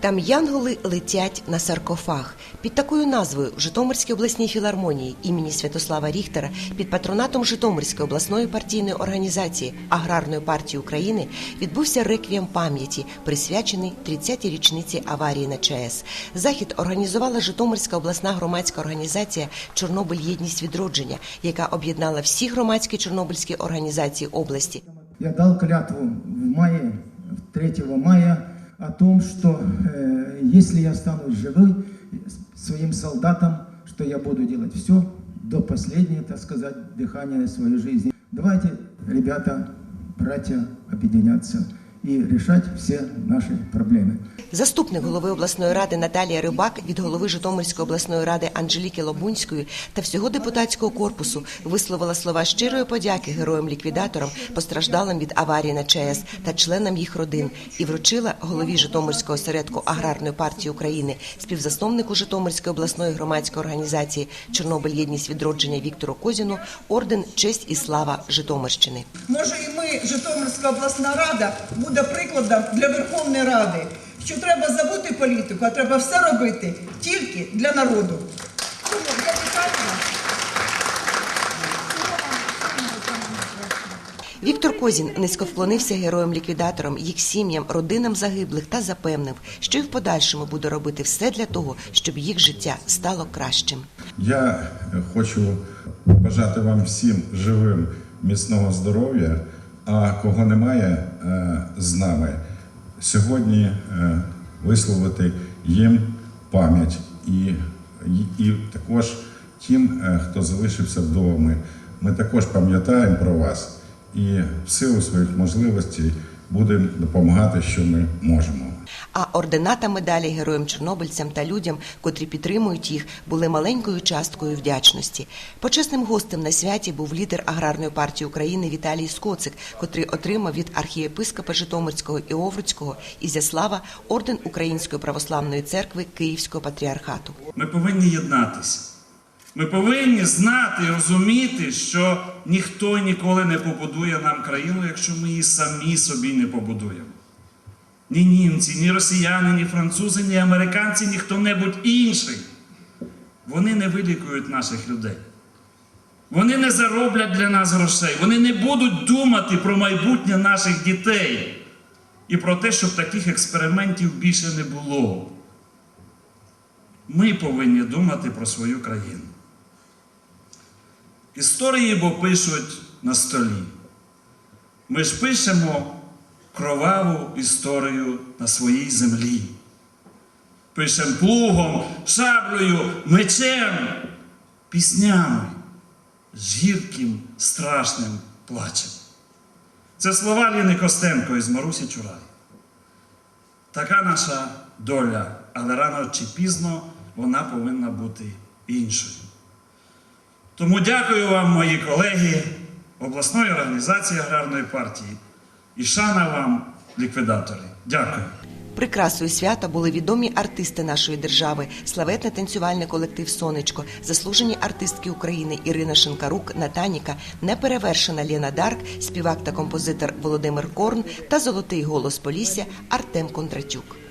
Там янголи летять на саркофаг. Під такою назвою в Житомирській обласній філармонії імені Святослава Ріхтера під патронатом Житомирської обласної партійної організації Аграрної партії України відбувся реквієм пам'яті, присвячений 30-й річниці аварії на ЧАЕС. Захід організувала Житомирська обласна громадська організація Чорнобиль Єдність відродження, яка об'єднала всі громадські чорнобильські організації області. Я дал клятву в мае, 3 мая, о том, что э, если я останусь живой, своим солдатам, что я буду делать все до последнего, так сказать, дыхания своей жизни. Давайте, ребята, братья, объединяться и решать все наши проблемы. Заступник голови обласної ради Наталія Рибак від голови Житомирської обласної ради Анжеліки Лобунської та всього депутатського корпусу висловила слова щирої подяки героям-ліквідаторам, постраждалим від аварії на ЧАЕС та членам їх родин, і вручила голові Житомирського осередку аграрної партії України, співзасновнику Житомирської обласної громадської організації Чорнобиль єдність відродження Віктору Козіну орден Честь і слава Житомирщини. Може, і ми, Житомирська обласна рада, буде прикладом для Верховної Ради, що треба забути політику, а треба все робити тільки для народу. Тому я. Віктор Козін низько вклонився героям-ліквідаторам, їх сім'ям, родинам загиблих та запевнив, що й в подальшому буде робити все для того, щоб їх життя стало кращим. Я хочу бажати вам всім живим, міцного здоров'я. А кого немає е, з нами, сьогодні е, висловити їм пам'ять і, і, також тим, е, хто залишився вдома. Ми також пам'ятаємо про вас і в силу своїх можливостей будемо допомагати, що ми можемо. А ордена та медалі героям чорнобильцям та людям, котрі підтримують їх, були маленькою часткою вдячності. Почесним гостем на святі був лідер аграрної партії України Віталій Скоцик, котрий отримав від архієпископа Житомирського і Овруцького Ізяслава орден Української православної церкви Київського патріархату. Ми повинні єднатися. Ми повинні знати і розуміти, що ніхто ніколи не побудує нам країну, якщо ми її самі собі не побудуємо. Ні німці, ні росіяни, ні французи, ні американці, ні хто-небудь інший. Вони не вилікують наших людей. Вони не зароблять для нас грошей. Вони не будуть думати про майбутнє наших дітей і про те, щоб таких експериментів більше не було. Ми повинні думати про свою країну. Історії бо пишуть на столі. Ми ж пишемо кроваву історію на своїй землі. Пишемо плугом, шаблею, мечем, піснями, з гірким, страшним плачем. Це слова Ліни Костенко із Марусі Чурай. Така наша доля, але рано чи пізно вона повинна бути іншою. Тому дякую вам, мої колеги, обласної організації аграрної партії і шана вам, ліквідатори. Дякую. Прикрасою свята були відомі артисти нашої держави, славетний танцювальний колектив Сонечко, заслужені артистки України Ірина Шинкарук, Натаніка, неперевершена Лена Дарк, співак та композитор Володимир Корн та золотий голос Полісся Артем Кондратюк.